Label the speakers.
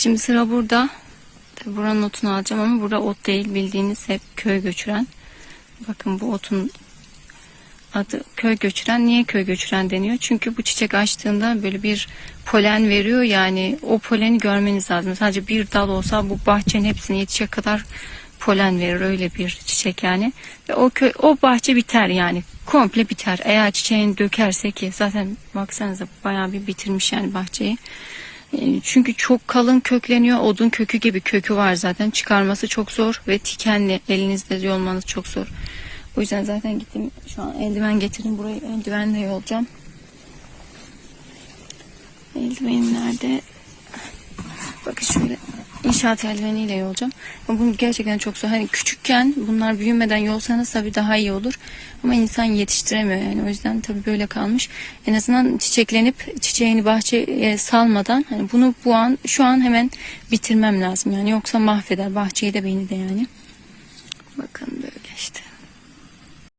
Speaker 1: Şimdi sıra burada. Tabii buranın otunu alacağım ama burada ot değil bildiğiniz hep köy göçüren. Bakın bu otun adı köy göçüren. Niye köy göçüren deniyor? Çünkü bu çiçek açtığında böyle bir polen veriyor. Yani o poleni görmeniz lazım. Sadece bir dal olsa bu bahçenin hepsine yetecek kadar polen verir. Öyle bir çiçek yani. Ve o köy, o bahçe biter yani. Komple biter. Eğer çiçeğini dökerse ki zaten baksanıza bayağı bir bitirmiş yani bahçeyi. E, Çünkü çok kalın kökleniyor. Odun kökü gibi kökü var zaten. Çıkarması çok zor ve tikenli elinizde yolmanız çok zor. O yüzden zaten gittim şu an eldiven getirdim. Burayı eldivenle yolacağım. Eldivenim nerede? Bakın şöyle inşaat eldiveniyle yolacağım. Ama bunu gerçekten çok zor. Hani küçükken bunlar büyümeden yolsanız tabii daha iyi olur. Ama insan yetiştiremiyor yani. O yüzden tabii böyle kalmış. En azından çiçeklenip çiçeğini bahçeye salmadan hani bunu bu an şu an hemen bitirmem lazım. Yani yoksa mahveder bahçeyi de beni de yani.